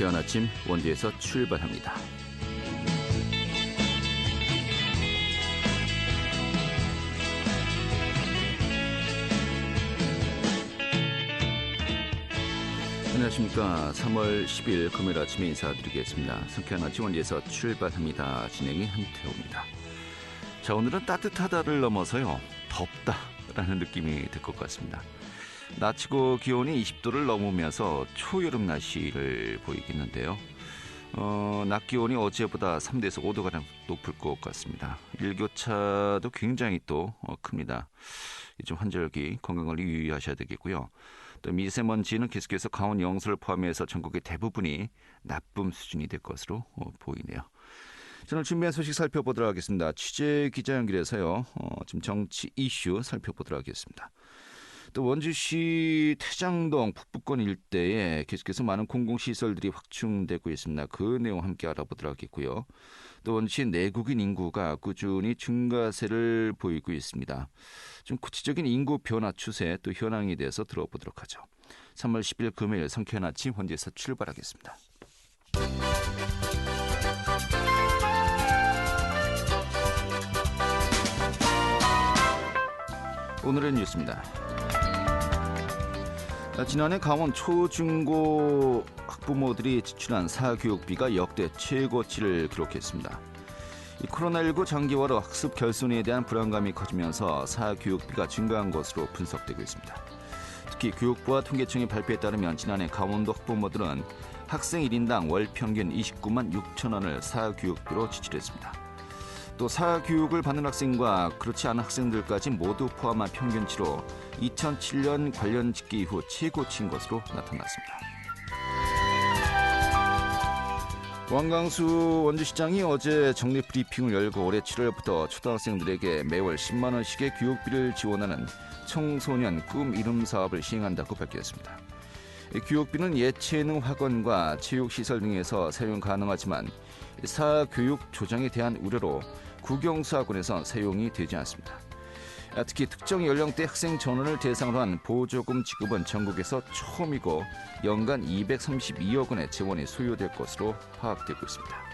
상쾌한 아침 원주에서 출발합니다. 안녕하십니까. 3월 10일 금요일 아침에 인사드리겠습니다. 상쾌한 아침 원주에서 출발합니다. 진행이 한태호입니다. 자, 오늘은 따뜻하다를 넘어서요. 덥다라는 느낌이 들 것 같습니다. 낮이고 기온이 20도를 넘으면서 초여름 날씨를 보이겠는데요. 어, 낮 기온이 어제보다 3도에서 5도가량 높을 것 같습니다. 일교차도 굉장히 또 어, 큽니다. 좀 환절기 건강관리 유의하셔야 되겠고요. 또 미세먼지는 계속해서 강원 영서를 포함해서 전국의 대부분이 나쁨 수준이 될 것으로 어, 보이네요. 저는 준비한 소식 살펴보도록 하겠습니다. 취재 기자 연결해서요. 어, 지금 정치 이슈 살펴보도록 하겠습니다. 또 원주시 태장동 북부권 일대에 계속해서 많은 공공시설들이 확충되고 있습니다. 그 내용 함께 알아보도록 하겠고요. 또 원주시 내국인 인구가 꾸준히 증가세를 보이고 있습니다. 좀 구체적인 인구 변화 추세 또 현황에 대해서 들어보도록 하죠. 3월 10일 금요일 성쾌한 아침 현지에서 출발하겠습니다. 오늘의 뉴스입니다. 지난해 강원 초중고 학부모들이 지출한 사교육비가 역대 최고치를 기록했습니다. 코로나19 장기화로 학습 결손에 대한 불안감이 커지면서 사교육비가 증가한 것으로 분석되고 있습니다. 특히 교육부와 통계청의 발표에 따르면 지난해 강원도 학부모들은 학생 1인당 월 평균 29만 6천 원을 사교육비로 지출했습니다. 또 사교육을 받는 학생과 그렇지 않은 학생들까지 모두 포함한 평균치로 2007년 관련 집계 이후 최고치인 것으로 나타났습니다. 왕강수 원주시장이 어제 정리 브리핑을 열고 올해 7월부터 초등학생들에게 매월 10만 원씩의 교육비를 지원하는 청소년 꿈 이름 사업을 시행한다고 밝혔습니다. 교육비는 예체능 학원과 체육시설 등에서 사용 가능하지만 사교육 조장에 대한 우려로 국영수학원에서 사용이 되지 않습니다. 특히 특정 연령대 학생 전원을 대상으로 한 보조금 지급은 전국에서 처음이고 연간 232억 원의 재원이 소요될 것으로 파악되고 있습니다.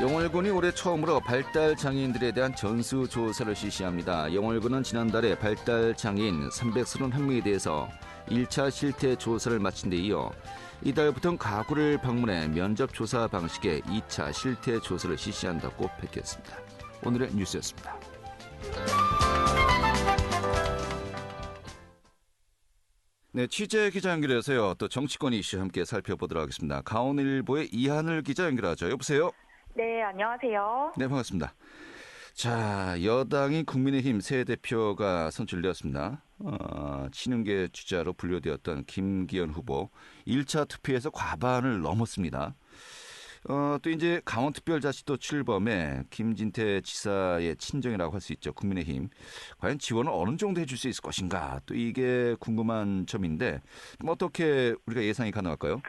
영월군이 올해 처음으로 발달 장애인들에 대한 전수 조사를 실시합니다. 영월군은 지난달에 발달 장애인 331명에 대해서 1차 실태 조사를 마친 데 이어 이달부터 가구를 방문해 면접 조사 방식의 2차 실태 조사를 실시한다고 밝혔습니다. 오늘의 뉴스였습니다. 네, 취재 기자 연결해서요. 또 정치권 이슈 함께 살펴보도록 하겠습니다. 강원일보의 이하늘 기자 연결하죠. 여보세요. 네, 안녕하세요. 네, 반갑습니다. 자, 여당이 국민의힘 새 대표가 선출되었습니다. 어, 친윤계 주자로 분류되었던 김기현 후보 1차 투표에서 과반을 넘었습니다. 어, 또 이제 강원특별자치도 출범에 김진태 지사의 친정이라고 할 수 있죠. 국민의힘. 과연 지원을 어느 정도 해줄 수 있을 것인가. 또 이게 궁금한 점인데 어떻게 우리가 예상이 가능할까요?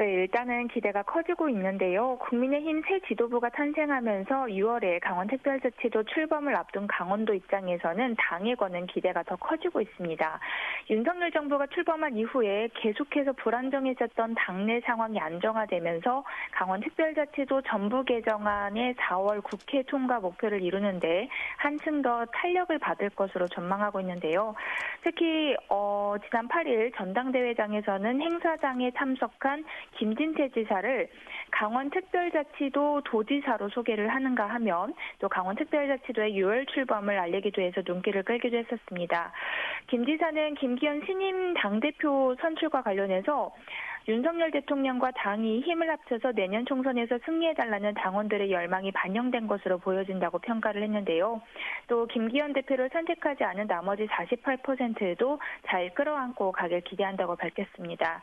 네, 일단은 기대가 커지고 있는데요. 국민의힘 새 지도부가 탄생하면서 6월에 강원특별자치도 출범을 앞둔 강원도 입장에서는 당에 거는 기대가 더 커지고 있습니다. 윤석열 정부가 출범한 이후에 계속해서 불안정해졌던 당내 상황이 안정화되면서 강원특별자치도 전부 개정안의 4월 국회 통과 목표를 이루는데 한층 더 탄력을 받을 것으로 전망하고 있는데요. 특히 어, 지난 8일 전당대회장에서는 행사장에 참석한 김진태 지사를 강원특별자치도 도지사로 소개를 하는가 하면 또 강원특별자치도의 6월 출범을 알리기도 해서 눈길을 끌기도 했었습니다. 김 지사는 김기현 신임 당대표 선출과 관련해서 윤석열 대통령과 당이 힘을 합쳐서 내년 총선에서 승리해달라는 당원들의 열망이 반영된 것으로 보여진다고 평가를 했는데요. 또 김기현 대표를 선택하지 않은 나머지 48%도 잘 끌어안고 가길 기대한다고 밝혔습니다.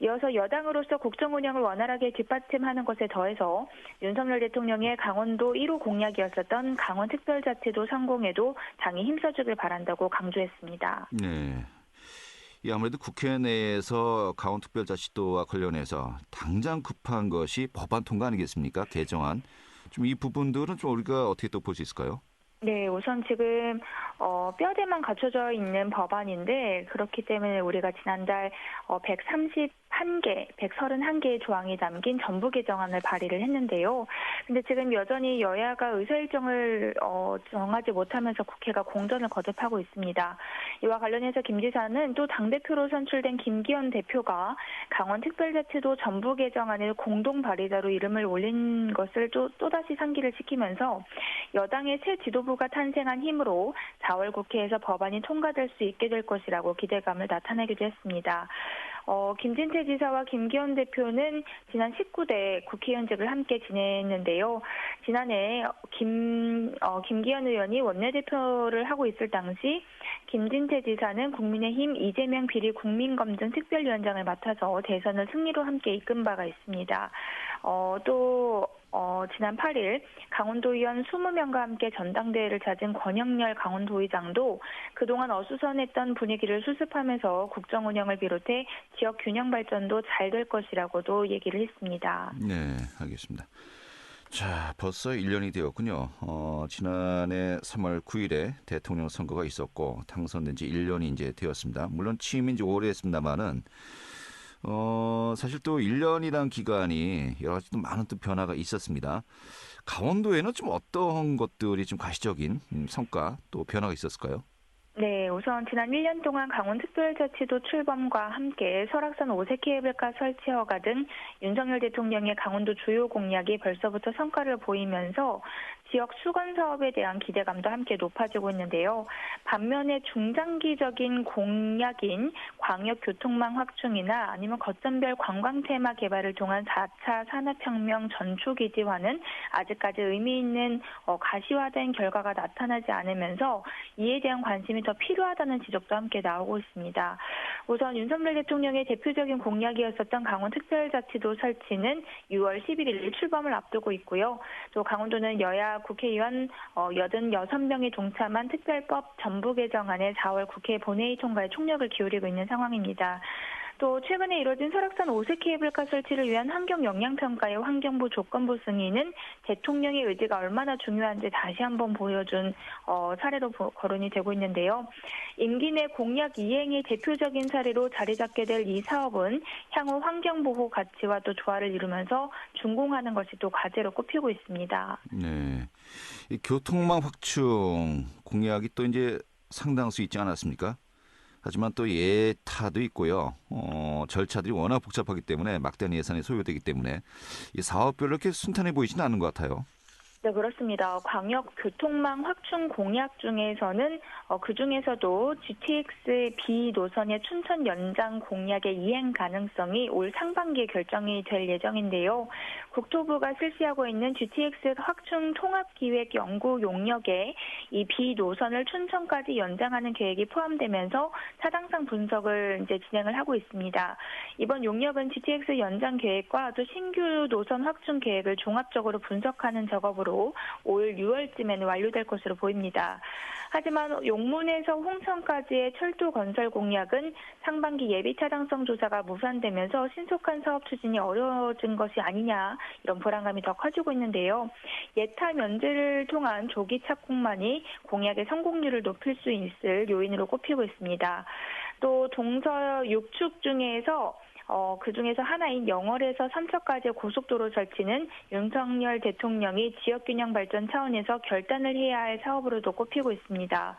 이어서 여당으로서 국정 운영을 원활하게 뒷받침하는 것에 더해서 윤석열 대통령의 강원도 1호 공약이었었던 강원특별자치도 성공에도 당이 힘써주길 바란다고 강조했습니다. 네. 이 아무래도 국회 내에서 강원특별자치도와 관련해서 당장 급한 것이 법안 통과 아니겠습니까? 개정안. 좀 이 부분들은 좀 우리가 어떻게 또 볼 수 있을까요? 네, 우선 지금 어, 뼈대만 갖춰져 있는 법안인데 그렇기 때문에 우리가 지난달 어, 131개, 131개의 조항이 담긴 전부 개정안을 발의를 했는데요. 근데 지금 여전히 여야가 의사 일정을 어, 정하지 못하면서 국회가 공전을 거듭하고 있습니다. 이와 관련해서 김 지사는 또 당대표로 선출된 김기현 대표가 강원특별자치도 전부 개정안을 공동 발의자로 이름을 올린 것을 또, 또다시 상기를 시키면서 여당의 새 지도부가 탄생한 힘으로 4월 국회에서 법안이 통과될 수 있게 될 것이라고 기대감을 나타내기도 했습니다. 어, 김진태 지사와 김기현 대표는 지난 19대 국회의원직을 함께 지냈는데요. 지난해 김, 어, 김기현 의원이 원내대표를 하고 있을 당시 김진태 지사는 국민의힘 이재명 비리 국민검증 특별위원장을 맡아서 대선을 승리로 함께 이끈 바가 있습니다. 어, 또 어, 지난 8일 강원도 의원 20명과 함께 전당대회를 찾은 권영렬 강원도의장도 그동안 어수선했던 분위기를 수습하면서 국정 운영을 비롯해 지역 균형 발전도 잘 될 것이라고도 얘기를 했습니다. 네, 알겠습니다. 자, 벌써 1년이 되었군요. 어, 지난해 3월 9일에 대통령 선거가 있었고 당선된 지 1년이 이제 되었습니다. 물론 취임인 지 오래했습니다만은 어, 사실 또 1년이란 기간이 여러 가지 또 많은 또 변화가 있었습니다. 강원도에는 좀 어떤 것들이 좀 가시적인 음, 성과 또 변화가 있었을까요? 네, 우선 지난 1년 동안 강원특별자치도 출범과 함께 설악산 오색 케이블카 설치 허가 등 윤석열 대통령의 강원도 주요 공약이 벌써부터 성과를 보이면서 지역 수건 사업에 대한 기대감도 함께 높아지고 있는데요. 반면에 중장기적인 공약인 광역 교통망 확충이나 아니면 거점별 관광 테마 개발을 통한 4차 산업혁명 전초기지화는 아직까지 의미 있는 어, 가시화된 결과가 나타나지 않으면서 이에 대한 관심이 더 필요하다는 지적도 함께 나오고 있습니다. 우선 윤석열 대통령의 대표적인 공약이었었던 강원특별자치도 설치는 6월 11일 출범을 앞두고 있고요. 또 강원도는 여야 국회의원 86명이 어, 동참한 특별법 전부 개정안에 4월 국회 본회의 통과에 총력을 기울이고 있는 상황입니다. 또 최근에 이뤄진 설악산 오색 케이블카 설치를 위한 환경 영향 평가의 환경부 조건부 승인은 대통령의 의지가 얼마나 중요한지 다시 한번 보여준 어, 사례로 거론이 되고 있는데요. 임기 내 공약 이행의 대표적인 사례로 자리 잡게 될 이 사업은 향후 환경 보호 가치와 또 조화를 이루면서 준공하는 것이 또 과제로 꼽히고 있습니다. 네. 이 교통망 확충 공약이 또 이제 상당수 있지 않았습니까? 하지만 또 예타도 있고요. 어, 절차들이 워낙 복잡하기 때문에 막대한 예산이 소요되기 때문에 이 사업별로 이렇게 순탄해 보이지는 않은 것 같아요. 네, 그렇습니다. 광역 교통망 확충 공약 중에서는 어, 그 중에서도 GTX B 노선의 춘천 연장 공약의 이행 가능성이 올 상반기에 결정이 될 예정인데요. 국토부가 실시하고 있는 GTX 확충 통합 기획 연구 용역에 이 B 노선을 춘천까지 연장하는 계획이 포함되면서 사당상 분석을 이제 진행을 하고 있습니다. 이번 용역은 GTX 연장 계획과 또 신규 노선 확충 계획을 종합적으로 분석하는 작업으로 예상으로 올 6월쯤에는 완료될 것으로 보입니다. 하지만 용문에서 홍천까지의 철도 건설 공약은 상반기 예비 타당성 조사가 무산되면서 신속한 사업 추진이 어려워진 것이 아니냐 이런 불안감이 더 커지고 있는데요. 예타 면제를 통한 조기 착공만이 공약의 성공률을 높일 수 있을 요인으로 꼽히고 있습니다. 또 동서 6축 중에서 어, 그 중에서 하나인 영월에서 삼척까지의 고속도로 설치는 윤석열 대통령이 지역균형 발전 차원에서 결단을 해야 할 사업으로도 꼽히고 있습니다.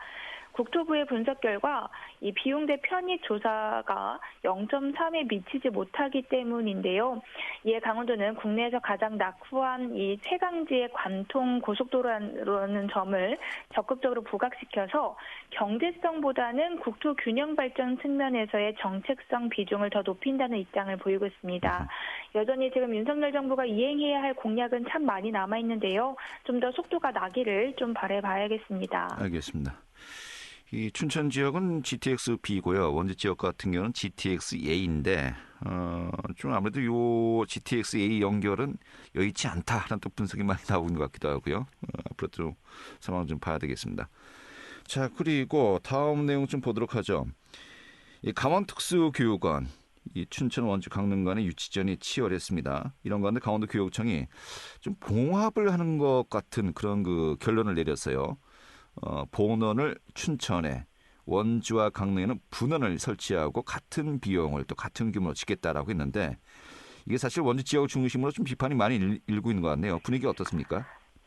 국토부의 분석 결과 이 비용 대 편익 조사가 0.3에 미치지 못하기 때문인데요. 이에 강원도는 국내에서 가장 낙후한 이 최강지의 관통 고속도로라는 점을 적극적으로 부각시켜서 경제성보다는 국토 균형 발전 측면에서의 정책성 비중을 더 높인다는 입장을 보이고 있습니다. 여전히 지금 윤석열 정부가 이행해야 할 공약은 참 많이 남아 있는데요. 좀 더 속도가 나기를 좀 바래봐야겠습니다. 알겠습니다. 이 춘천 지역은 GTX B고요. 원주 지역 같은 경우는 GTX A인데 어, 좀 아무래도 요 GTX A 연결은 여의치 않다라는 또 분석이 많이 나오는 것 같기도 하고요. 어, 앞으로도 상황 좀 봐야 되겠습니다. 자 그리고 다음 내용 좀 보도록 하죠. 이 강원특수교육원 이 춘천 원주 강릉 간의 유치전이 치열했습니다. 이런 가운데 강원도 교육청이 좀 봉합을 하는 것 같은 그런 그 결론을 내렸어요. 어, 본원을 춘천에 원주와 강릉에는 분원을 설치하고 같은 비용을 또 같은 규모로 짓겠다라고 했는데 이게 사실 원주 지역 중심으로 좀 비판이 많이 일, 일고 있는 것 같네요. 분위기 어떻습니까?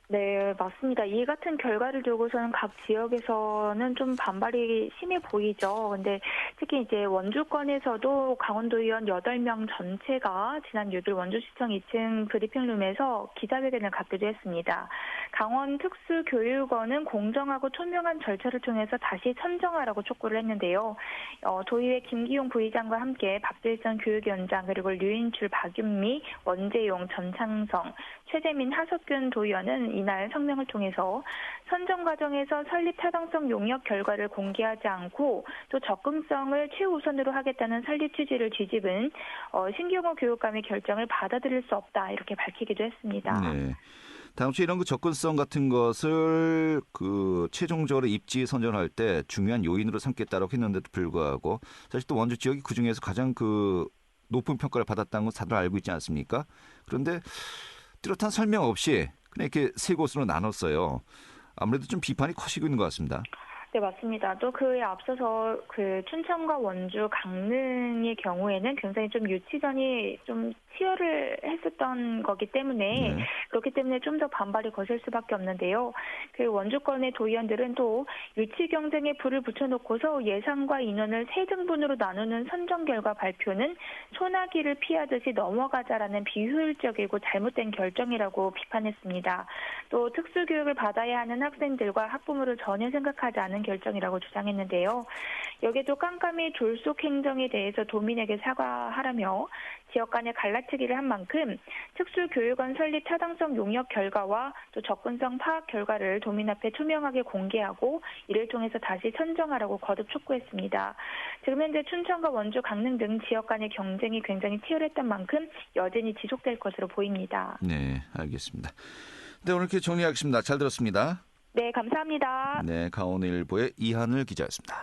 네, 맞습니다. 이 같은 결과를 두고서는 각 지역에서는 좀 반발이 심해 보이죠. 근데 특히 이제 원주권에서도 강원도 의원 8명 전체가 지난 6일 원주시청 2층 브리핑룸에서 기자회견을 갖기도 했습니다. 강원 특수교육원은 공정하고 투명한 절차를 통해서 다시 선정하라고 촉구를 했는데요. 어, 도의회 김기용 부의장과 함께 박재선 교육위원장 그리고 류인출, 박윤미, 원재용, 전창성, 최재민, 하석균 도의원은 이날 성명을 통해서 선정 과정에서 설립 타당성 용역 결과를 공개하지 않고 또 접근성을 최우선으로 하겠다는 설립 취지를 뒤집은 어, 신경호 교육감의 결정을 받아들일 수 없다 이렇게 밝히기도 했습니다. 네. 당초 이런 그 접근성 같은 것을 그 최종적으로 입지 선정할 때 중요한 요인으로 삼겠다라고 했는데도 불구하고 사실 또 원주 지역이 그 중에서 가장 그 높은 평가를 받았다는 건 다들 알고 있지 않습니까? 그런데 뚜렷한 설명 없이 그냥 이렇게 세 곳으로 나눴어요. 아무래도 좀 비판이 커지고 있는 것 같습니다. 네, 맞습니다. 또 그에 앞서서 그 춘천과 원주, 강릉의 경우에는 굉장히 좀 유치전이 좀 치열을 했었던 거기 때문에 네. 그렇기 때문에 좀 더 반발이 거셀 수밖에 없는데요. 그 원주권의 도의원들은 또 유치 경쟁에 불을 붙여놓고서 예산과 인원을 세 등분으로 나누는 선정 결과 발표는 소나기를 피하듯이 넘어가자라는 비효율적이고 잘못된 결정이라고 비판했습니다. 또 특수교육을 받아야 하는 학생들과 학부모를 전혀 생각하지 않은 결정이라고 주장했는데요. 여기에도 깜깜이 졸속 행정에 대해서 도민에게 사과하라며 지역 간의 갈라치기를 한 만큼 특수교육원 설립 타당성 용역 결과와 또 접근성 파악 결과를 도민 앞에 투명하게 공개하고 이를 통해서 다시 선정하라고 거듭 촉구했습니다. 지금 현재 춘천과 원주, 강릉 등 지역 간의 경쟁이 굉장히 치열했던 만큼 여전히 지속될 것으로 보입니다. 네, 알겠습니다. 네, 오늘 이렇게 정리하겠습니다. 잘 들었습니다. 네, 감사합니다. 네, 강원일보의 이한을 기자였습니다.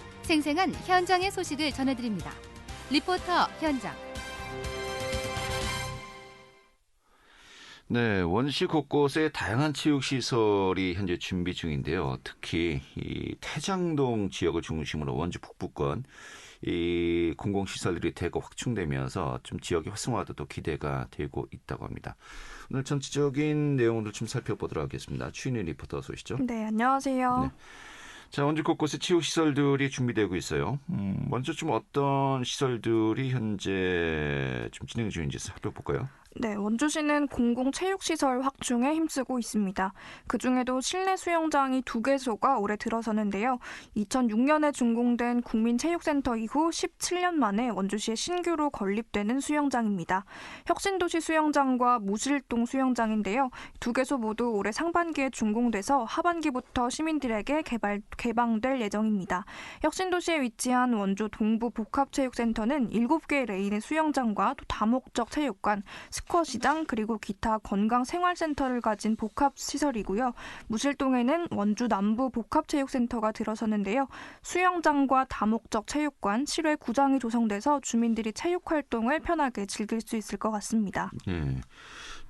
생생한 현장의 소식을 전해드립니다. 리포터 현장. 네, 원시 곳곳에 다양한 체육 시설이 현재 준비 중인데요. 특히 이 태장동 지역을 중심으로 원주 북부권 이 공공 시설들이 대거 확충되면서 좀 지역의 활성화도 또 기대가 되고 있다고 합니다. 오늘 전체적인 내용을 좀 살펴보도록 하겠습니다. 추인희 리포터 오시죠. 네, 안녕하세요. 네. 자, 원주 곳곳에 체육 시설들이 준비되고 있어요. 음, 먼저 좀 어떤 시설들이 현재 좀 진행 중인지 살펴볼까요? 네, 원주시는 공공체육시설 확충에 힘쓰고 있습니다. 그 중에도 실내 수영장이 두 개소가 올해 들어서는데요. 2006년에 준공된 국민체육센터 이후 17년 만에 원주시에 신규로 건립되는 수영장입니다. 혁신도시 수영장과 무실동 수영장인데요. 두 개소 모두 올해 상반기에 준공돼서 하반기부터 시민들에게 개발, 개방될 예정입니다. 혁신도시에 위치한 원주 동부 복합체육센터는 7개 레인의 수영장과 또 다목적 체육관, 스쿼시장 그리고 기타 건강생활센터를 가진 복합시설이고요. 무실동에는 원주 남부 복합체육센터가 들어서는데요. 수영장과 다목적 체육관, 실외 구장이 조성돼서 주민들이 체육활동을 편하게 즐길 수 있을 것 같습니다. 예.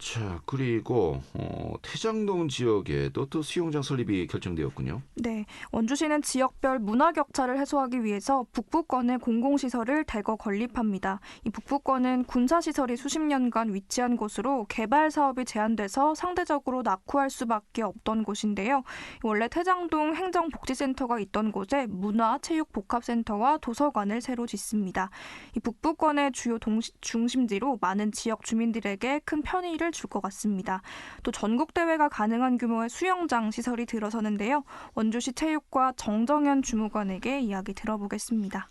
자, 그리고 어, 태장동 지역에도 또 수영장 설립이 결정되었군요. 네, 원주시는 지역별 문화 격차를 해소하기 위해서 북부권에 공공시설을 대거 건립합니다. 이 북부권은 군사시설이 수십 년간 위치한 곳으로 개발 사업이 제한돼서 상대적으로 낙후할 수밖에 없던 곳인데요. 원래 태장동 행정복지센터가 있던 곳에 문화 체육 복합센터와 도서관을 새로 짓습니다. 이 북부권의 주요 동시, 중심지로 많은 지역 주민들에게 큰 편의를 줄 것 같습니다. 또 전국 대회가 가능한 규모의 수영장 시설이 들어서는데요. 원주시 체육과 정정현 주무관에게 이야기 들어보겠습니다.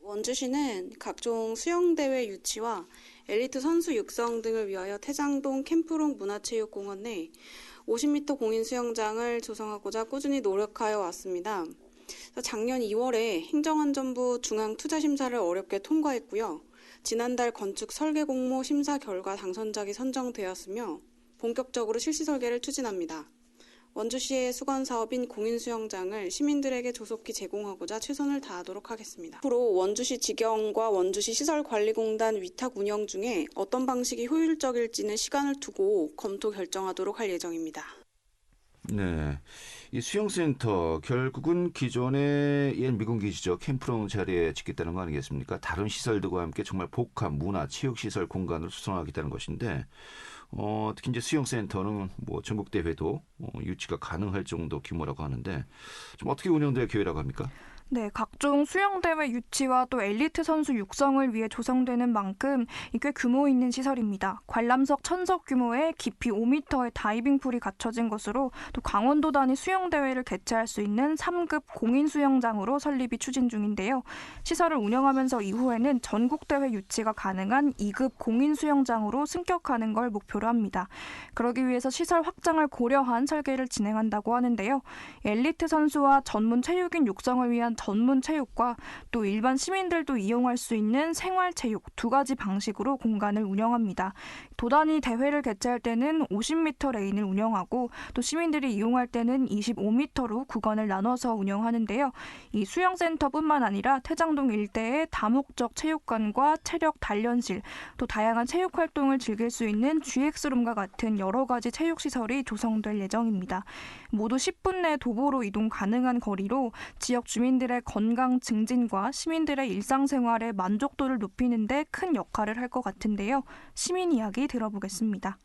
원주시는 각종 수영대회 유치와 엘리트 선수 육성 등을 위하여 태장동 캠프롱 문화체육공원 내 50m 공인 수영장을 조성하고자 꾸준히 노력하여 왔습니다. 작년 2월에 행정안전부 중앙투자심사를 어렵게 통과했고요. 지난달 건축 설계 공모 심사 결과 당선작이 선정되었으며 본격적으로 실시 설계를 추진합니다. 원주시의 수건 사업인 공인 수영장을 시민들에게 조속히 제공하고자 최선을 다하도록 하겠습니다. 앞으로 원주시 직영과 원주시 시설관리공단 위탁 운영 중에 어떤 방식이 효율적일지는 시간을 두고 검토 결정하도록 할 예정입니다. 네. 이 수영센터 결국은 기존의 옛 미군 기지죠 캠프롱 자리에 짓겠다는 거 아니겠습니까? 다른 시설들과 함께 정말 복합 문화 체육 시설 공간을 수성하겠다는 것인데 어, 특히 이제 수영센터는 뭐 전국 대회도 어, 유치가 가능할 정도 규모라고 하는데 좀 어떻게 운영될 계획이라고 합니까? 네, 각종 수영대회 유치와 또 엘리트 선수 육성을 위해 조성되는 만큼 꽤 규모 있는 시설입니다. 관람석 천석 규모의 깊이 5m의 다이빙 풀이 갖춰진 것으로 또 강원도 단위 수영대회를 개최할 수 있는 3급 공인 수영장으로 설립이 추진 중인데요. 시설을 운영하면서 이후에는 전국대회 유치가 가능한 2급 공인 수영장으로 승격하는 걸 목표로 합니다. 그러기 위해서 시설 확장을 고려한 설계를 진행한다고 하는데요. 엘리트 선수와 전문 체육인 육성을 위한 전문 체육과 또 일반 시민들도 이용할 수 있는 생활 체육 두 가지 방식으로 공간을 운영합니다. 도단위 대회를 개최할 때는 50m 레인을 운영하고 또 시민들이 이용할 때는 25m로 구간을 나눠서 운영하는데요. 이 수영센터뿐만 아니라 태장동 일대의 다목적 체육관과 체력 단련실 또 다양한 체육 활동을 즐길 수 있는 GX룸과 같은 여러 가지 체육 시설이 조성될 예정입니다. 모두 10분 내 도보로 이동 가능한 거리로 지역 주민들 의 건강 증진과 시민들의 일상생활의 만족도를 높이는 데 큰 역할을 할 것 같은데요. 시민 이야기 들어보겠습니다.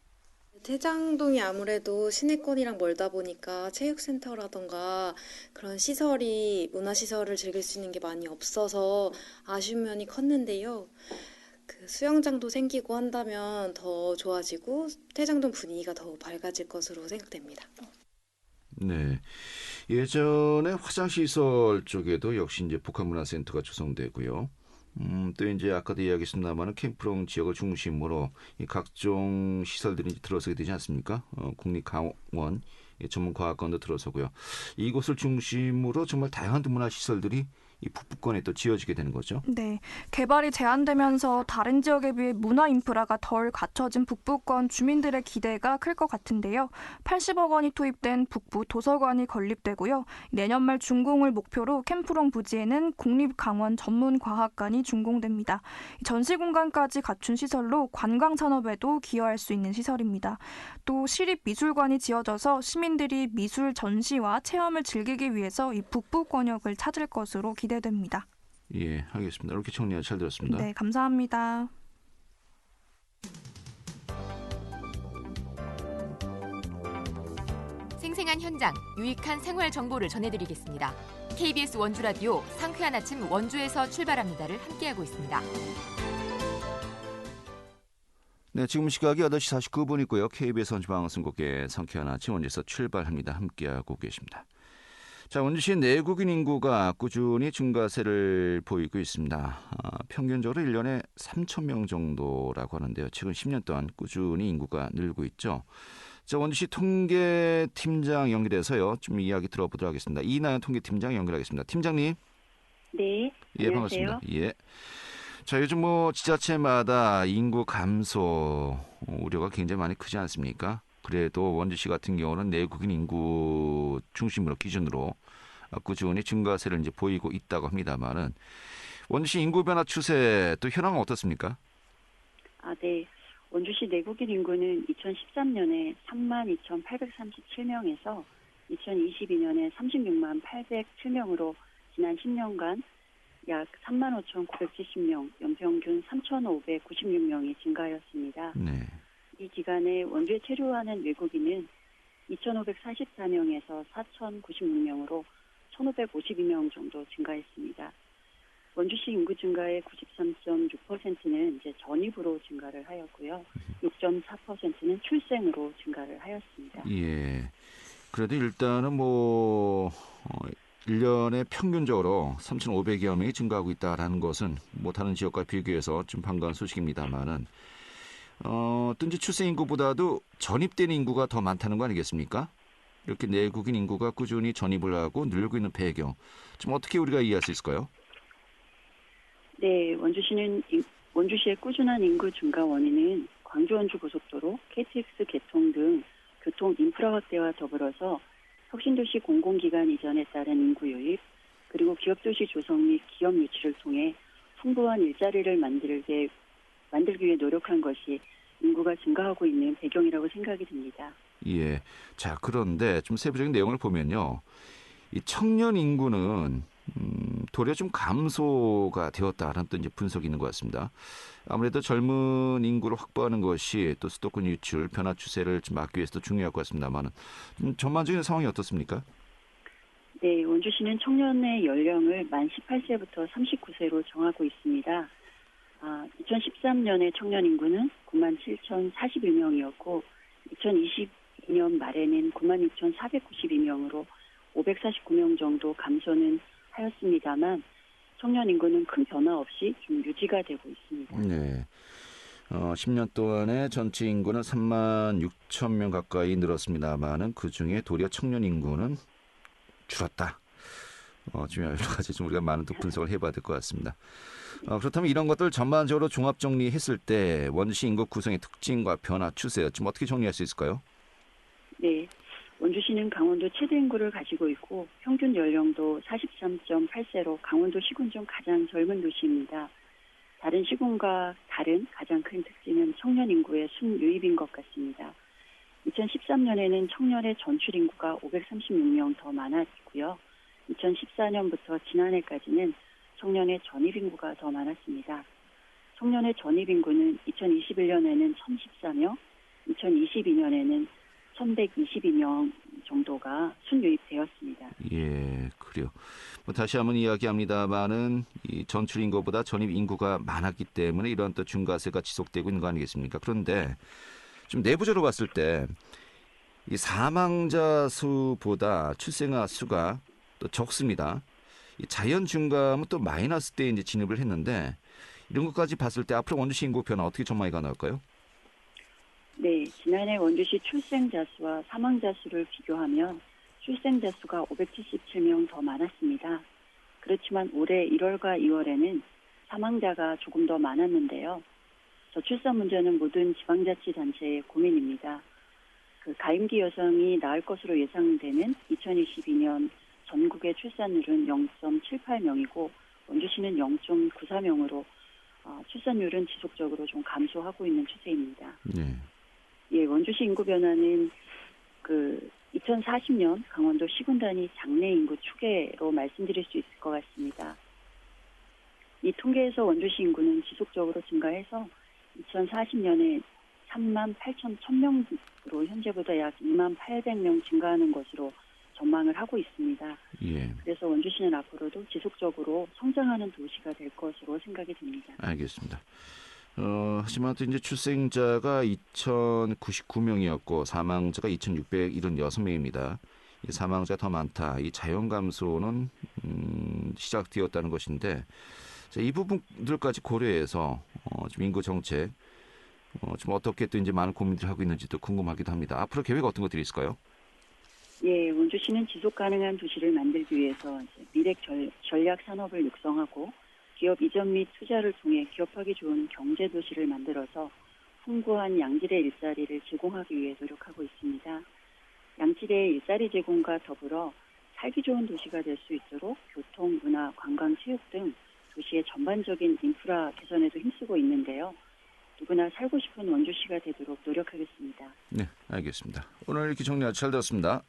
태장동이 아무래도 시내권이랑 멀다 보니까 체육센터라던가 그런 시설이 문화시설을 즐길 수 있는 게 많이 없어서 아쉬운 면이 컸는데요. 그 수영장도 생기고 한다면 더 좋아지고 태장동 분위기가 더 밝아질 것으로 생각됩니다. 네. 예전에 화장시설 쪽에도 역시 이제 복합문화센터가 조성되고요. 음, 또 이제 아까도 이야기했습니다만 캠프롱 지역을 중심으로 이 각종 시설들이 들어서게 되지 않습니까? 어, 국립강원 전문과학관도 들어서고요. 이곳을 중심으로 정말 다양한 문화 시설들이 이 북부권에 또 지어지게 되는 거죠. 네. 개발이 제한되면서 다른 지역에 비해 문화 인프라가 덜 갖춰진 북부권 주민들의 기대가 클 것 같은데요. 80억 원이 투입된 북부 도서관이 건립되고요. 내년 말 준공을 목표로 캠프롱 부지에는 국립 강원 전문 과학관이 준공됩니다. 전시 공간까지 갖춘 시설로 관광 산업에도 기여할 수 있는 시설입니다. 또 시립 미술관이 지어져서 시민들이 미술 전시와 체험을 즐기기 위해서 이 북부 권역을 찾을 것으로 기대 기대됩니다. 예, 알겠습니다. 이렇게 정리 잘 들었습니다. 네, 감사합니다. 생생한 현장, 유익한 생활 정보를 전해드리겠습니다. KBS 원주 라디오 상쾌한 아침 원주에서 출발합니다를 함께하고 있습니다. 네, 지금 시각이 8시 49분이고요. KBS 원주방송국의 상쾌한 아침 원주에서 출발합니다. 함께하고 계십니다. 자, 원주시 내국인 인구가 꾸준히 증가세를 보이고 있습니다. 아, 평균적으로 1년에 3천 명 정도라고 하는데요. 최근 10년 동안 꾸준히 인구가 늘고 있죠. 자, 원주시 통계팀장 연결해서요. 좀 이야기 들어보도록 하겠습니다. 이나연 통계팀장 연결하겠습니다. 팀장님. 네. 예, 안녕하세요. 반갑습니다. 예. 자, 요즘 뭐 지자체마다 인구 감소 우려가 굉장히 많이 크지 않습니까? 그래도 원주시 같은 경우는 내국인 인구 중심으로 기준으로 꾸준히 증가세를 이제 보이고 있다고 합니다만은 원주시 인구 변화 추세 또 현황은 어떻습니까? 아, 네. 원주시 내국인 인구는 2013년에 3만 2,837명에서 2022년에 36만 807명으로 지난 10년간 약 3만 5,970명, 연평균 3,596명이 증가하였습니다. 네. 이 기간에 원주에 체류하는 외국인은 2,544명에서 4,096명으로 1,552명 정도 증가했습니다. 원주시 인구 증가의 93.6%는 이제 전입으로 증가를 하였고요. 6.4%는 출생으로 증가를 하였습니다. 예. 그래도 일단은 뭐 어, 1년에 평균적으로 3,500여 명이 증가하고 있다라는 것은 뭐 다른 지역과 비교해서 좀 반가운 소식입니다만은 어, 뜬지 출생 인구보다도 전입된 인구가 더 많다는 거 아니겠습니까? 이렇게 내국인 인구가 꾸준히 전입을 하고 늘고 있는 배경, 좀 어떻게 우리가 이해할 수 있을까요? 네, 원주시는 인- 원주시의 꾸준한 인구 증가 원인은 광주 원주 고속도로, KTX 개통 등 교통 인프라 확대와 더불어서 혁신도시 공공기관 이전에 따른 인구 유입, 그리고 기업도시 조성 및 기업 유치를 통해 풍부한 일자리를 만들게 만들기 위해 노력한 것이 인구가 증가하고 있는 배경이라고 생각이 듭니다. 예. 자, 그런데 좀 세부적인 내용을 보면요. 이 청년 인구는 음, 도리어 좀 감소가 되었다라는 또 이제 분석이 있는 것 같습니다. 아무래도 젊은 인구를 확보하는 것이 또 수도권 유출 변화 추세를 좀 막기 위해서도 중요할 것 같습니다만은 좀 전반적인 상황이 어떻습니까? 네, 원주시는 청년의 연령을 만 18세부터 39세로 정하고 있습니다. 아, 2013년에 청년 인구는 9만 7,041명이었고 2022년 말에는 9만 6,492명으로 549명 정도 감소는 하였습니다만 청년 인구는 큰 변화 없이 좀 유지가 되고 있습니다. 네. 어, 10년 동안에 전체 인구는 3만 6천 명 가까이 늘었습니다만은 그 중에 도리어 청년 인구는 줄었다. 어, 좀 여러 가지 좀 우리가 많은 또 분석을 해봐야 될 것 같습니다. 어, 그렇다면 이런 것들 전반적으로 종합 정리했을 때 원주시 인구 구성의 특징과 변화 추세 좀 어떻게 정리할 수 있을까요? 네. 원주시는 강원도 최대 인구를 가지고 있고 평균 연령도 43.8세로 강원도 시군 중 가장 젊은 도시입니다. 다른 시군과 다른 가장 큰 특징은 청년 인구의 순유입인 것 같습니다. 2013년에는 청년의 전출 인구가 536명 더 많았고요. 2014년부터 지난해까지는 청년의 전입 인구가 더 많았습니다. 청년의 전입 인구는 2021년에는 1014명, 2022년에는 1122명 정도가 순유입되었습니다. 예, 그래요. 뭐 다시 한번 이야기합니다만은 이 전출 인구보다 전입 인구가 많았기 때문에 이런 또 증가세가 지속되고 있는 거 아니겠습니까? 그런데 좀 내부적으로 봤을 때 이 사망자 수보다 출생아 수가 또 적습니다. 이 자연 증가하면 또 마이너스 때 이제 진입을 했는데 이런 것까지 봤을 때 앞으로 원주시 인구 변화 어떻게 전망이 가능할까요? 네, 지난해 원주시 출생자 수와 사망자 수를 비교하면 출생자 수가 577명 더 많았습니다. 그렇지만 올해 1월과 2월에는 사망자가 조금 더 많았는데요. 저출산 문제는 모든 지방자치단체의 고민입니다. 그 가임기 여성이 낳을 것으로 예상되는 2022년 전국의 출산율은 0.78명이고 원주시는 0.94명으로 어, 출산율은 지속적으로 좀 감소하고 있는 추세입니다. 네. 예, 원주시 인구 변화는 그 2040년 강원도 시군 단위 장래 인구 추계로 말씀드릴 수 있을 것 같습니다. 이 통계에서 원주시 인구는 지속적으로 증가해서 2040년에 3만 8천 1000명으로 현재보다 약 2만 800명 증가하는 것으로 전망을 하고 있습니다. 예. 그래서 원주시는 앞으로도 지속적으로 성장하는 도시가 될 것으로 생각이 듭니다. 알겠습니다. 어, 하지만 또 이제 출생자가 2,099명이었고 사망자가 2,676명입니다. 이 사망자 더 많다. 이 자연 감소는 음, 시작되었다는 것인데 자, 이 부분들까지 고려해서 어, 좀 인구 정책 어, 좀 어떻게 또 이제 많은 고민들 하고 있는지도 궁금하기도 합니다. 앞으로 계획 어떤 것들이 있을까요? 예, 원주시는 지속 가능한 도시를 만들기 위해서 미래 전, 전략 산업을 육성하고 기업 이전 및 투자를 통해 기업하기 좋은 경제 도시를 만들어서 풍부한 양질의 일자리를 제공하기 위해 노력하고 있습니다. 양질의 일자리 제공과 더불어 살기 좋은 도시가 될 수 있도록 교통, 문화, 관광, 체육 등 도시의 전반적인 인프라 개선에도 힘쓰고 있는데요. 누구나 살고 싶은 원주시가 되도록 노력하겠습니다. 네, 알겠습니다. 오늘 이렇게 정리 아주 잘 들었습니다.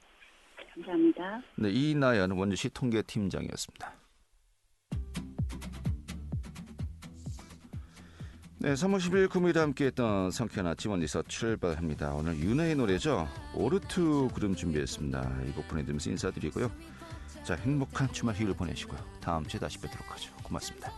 감사합니다. 네, 이나연 원주시 통계팀장이었습니다. 네, 3월 10일 금요일에 함께했던 성쾌한 아침 원리서 출발합니다. 오늘 윤혜의 노래죠. 오르투 그름 준비했습니다. 이 곡 보내드리면서 인사드리고요. 자, 행복한 주말 휴일 보내시고요. 다음 주에 다시 뵙도록 하죠. 고맙습니다.